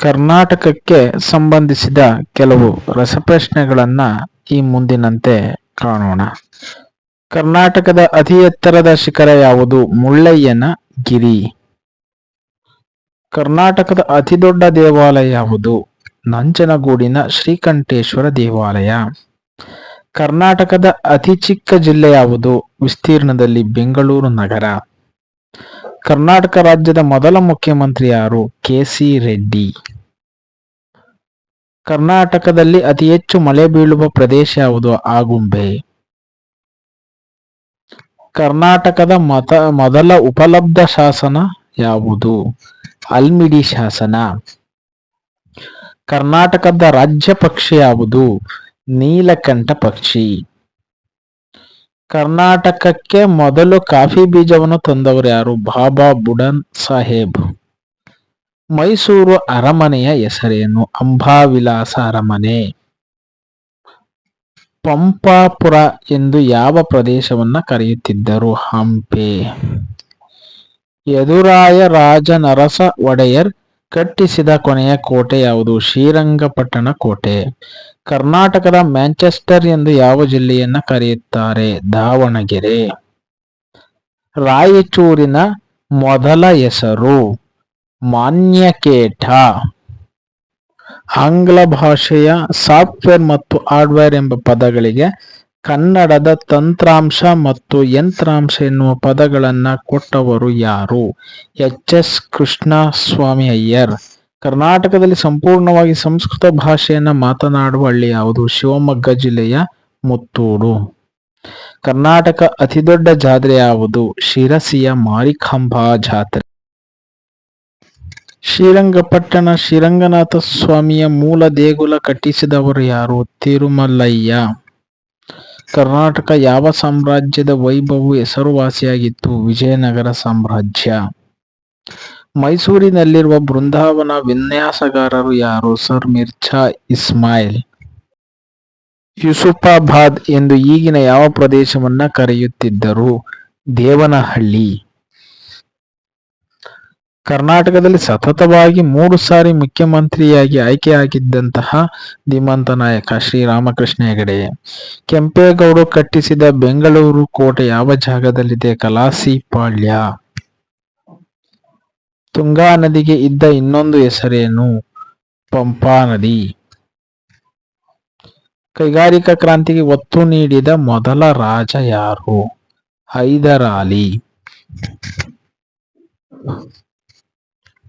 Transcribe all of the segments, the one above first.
ಕರ್ನಾಟಕಕ್ಕೆ ಸಂಬಂಧಿಸಿದ ಕೆಲವು ರಸಪ್ರಶ್ನೆಗಳನ್ನ ಈ ಮುಂದಿನಂತೆ ಕಾಣೋಣ. ಕರ್ನಾಟಕದ ಅತಿ ಎತ್ತರದ ಶಿಖರ ಯಾವುದು? ಮುಳ್ಳಯ್ಯನ ಗಿರಿ. ಕರ್ನಾಟಕದ ಅತಿ ದೊಡ್ಡ ದೇವಾಲಯ ಯಾವುದು? ನಂಜನಗೂಡಿನ ಶ್ರೀಕಂಠೇಶ್ವರ ದೇವಾಲಯ. ಕರ್ನಾಟಕದ ಅತಿ ಚಿಕ್ಕ ಜಿಲ್ಲೆ ಯಾವುದು? ವಿಸ್ತೀರ್ಣದಲ್ಲಿ ಬೆಂಗಳೂರು ನಗರ. ಕರ್ನಾಟಕ ರಾಜ್ಯದ ಮೊದಲ ಮುಖ್ಯಮಂತ್ರಿ ಯಾರು? K C Reddy. ಕರ್ನಾಟಕದಲ್ಲಿ ಅತಿ ಹೆಚ್ಚು ಮಳೆ ಬೀಳುವ ಪ್ರದೇಶ ಯಾವುದು? ಆಗುಂಬೆ. ಕರ್ನಾಟಕದ ಮತ, ಮೊದಲ ಉಪಲಬ್ಧ ಶಾಸನ ಯಾವುದು? ಅಲ್ಮಿಡಿ ಶಾಸನ. ಕರ್ನಾಟಕದ ರಾಜ್ಯ ಪಕ್ಷಿ ಯಾವುದು? ನೀಲಕಂಠ ಪಕ್ಷಿ. ಕರ್ನಾಟಕಕ್ಕೆ ಮೊದಲು ಕಾಫಿ ಬೀಜವನ್ನು ತಂದವರು ಯಾರು? ಬಾಬಾ ಬುಡನ್ ಸಾಹೇಬ್. ಮೈಸೂರು ಅರಮನೆಯ ಹೆಸರೇನು? ಅಂಬಾವಿಲಾಸ ಅರಮನೆ. ಪಂಪಾಪುರ ಎಂದು ಯಾವ ಪ್ರದೇಶವನ್ನ ಕರೆಯುತ್ತಿದ್ದರು? ಹಂಪೆ. ಯದುರಾಯ ರಾಜ ನರಸ ಒಡೆಯರ್ ಕಟ್ಟಿಸಿದ ಕೊನೆಯ ಕೋಟೆ ಯಾವುದು? ಶ್ರೀರಂಗಪಟ್ಟಣ ಕೋಟೆ. ಕರ್ನಾಟಕದ ಮ್ಯಾಂಚೆಸ್ಟರ್ ಎಂದು ಯಾವ ಜಿಲ್ಲೆಯನ್ನ ಕರೆಯುತ್ತಾರೆ? ದಾವಣಗೆರೆ. ರಾಯಚೂರಿನ ಮೊದಲ ಹೆಸರು ಮಾನ್ಯಕೇಟ. ಆಂಗ್ಲ ಭಾಷೆಯ ಸಾಫ್ಟ್ವೇರ್ ಮತ್ತು ಹಾರ್ಡ್ವೇರ್ ಎಂಬ ಪದಗಳಿಗೆ ಕನ್ನಡದ ತಂತ್ರಾಂಶ ಮತ್ತು ಯಂತ್ರಾಂಶ ಎನ್ನುವ ಪದಗಳನ್ನು ಕೊಟ್ಟವರು ಯಾರು? ಎಚ್. ಎಸ್. ಕೃಷ್ಣಸ್ವಾಮಿ ಅಯ್ಯರ್ ಕರ್ನಾಟಕದಲ್ಲಿ ಸಂಪೂರ್ಣವಾಗಿ ಸಂಸ್ಕೃತ ಭಾಷೆಯನ್ನು ಮಾತನಾಡುವ ಹಳ್ಳಿ ಯಾವುದು? ಶಿವಮೊಗ್ಗ ಜಿಲ್ಲೆಯ ಮುತ್ತೂರು. ಕರ್ನಾಟಕ ಅತಿದೊಡ್ಡ ಜಾತ್ರೆ ಯಾವುದು? ಶಿರಸಿಯ ಮಾರಿಕಾಂಬಾ ಜಾತ್ರೆ. ಶ್ರೀರಂಗಪಟ್ಟಣ ಶ್ರೀರಂಗನಾಥ ಸ್ವಾಮಿಯ ಮೂಲ ದೇಗುಲ ಕಟ್ಟಿಸಿದವರು ಯಾರು? ತಿರುಮಲಯ್ಯ. ಕರ್ನಾಟಕ ಯಾವ ಸಾಮ್ರಾಜ್ಯದ ವೈಭವವು ಹೆಸರುವಾಸಿಯಾಗಿತ್ತು? ವಿಜಯನಗರ ಸಾಮ್ರಾಜ್ಯ. ಮೈಸೂರಿನಲ್ಲಿರುವ ಬೃಂದಾವನ ವಿನ್ಯಾಸಗಾರರು ಯಾರು? ಸರ್ ಮಿರ್ಚಾ ಇಸ್ಮಾಯಿಲ್. ಯುಸುಫಾಬಾದ್ ಎಂದು ಈಗಿನ ಯಾವ ಪ್ರದೇಶವನ್ನ ಕರೆಯುತ್ತಿದ್ದರು? ದೇವನಹಳ್ಳಿ. ಕರ್ನಾಟಕದಲ್ಲಿ ಸತತವಾಗಿ ಮೂರು ಸಾರಿ ಮುಖ್ಯಮಂತ್ರಿಯಾಗಿ ಆಯ್ಕೆಯಾಗಿದ್ದಂತಹ ಧೀಮಂತ ನಾಯಕ ಶ್ರೀರಾಮಕೃಷ್ಣ ಹೆಗಡೆ. ಕೆಂಪೇಗೌಡರು ಕಟ್ಟಿಸಿದ ಬೆಂಗಳೂರು ಕೋಟೆ ಯಾವ ಜಾಗದಲ್ಲಿದೆ? ಕಲಾಸಿಪಾಳ್ಯ ತುಂಗಾ ನದಿಗೆ ಇದ್ದ ಇನ್ನೊಂದು ಹೆಸರೇನು? ಪಂಪಾ ನದಿ. ಕೈಗಾರಿಕಾ ಕ್ರಾಂತಿಗೆ ಒತ್ತು ನೀಡಿದ ಮೊದಲ ರಾಜ ಯಾರು? Hyder Ali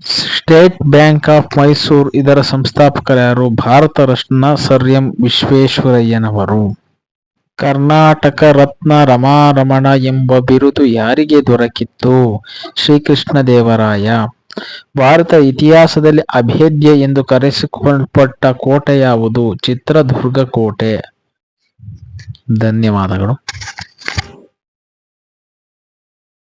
State Bank of Mysore ಇದರ ಸಂಸ್ಥಾಪಕರು ಯಾರು ಭಾರತ ರತ್ನ ಸರ್ ಎಂ ವಿಶ್ವೇಶ್ವರಯ್ಯನವರು. ಕರ್ನಾಟಕ ರತ್ನ ರಮಾರಮಣ ಎಂಬ ಬಿರುದು ಯಾರಿಗೆ ದೊರಕಿತ್ತು? ಶ್ರೀಕೃಷ್ಣದೇವರಾಯ. ಭಾರತ ಇತಿಹಾಸದಲ್ಲಿ ಅಭೇದ್ಯ ಎಂದು ಕರೆಸಿಕೊಳ್ಳಲ್ಪಟ್ಟ ಕೋಟೆ ಯಾವುದು? ಚಿತ್ರದುರ್ಗ ಕೋಟೆ. ಧನ್ಯವಾದಗಳು.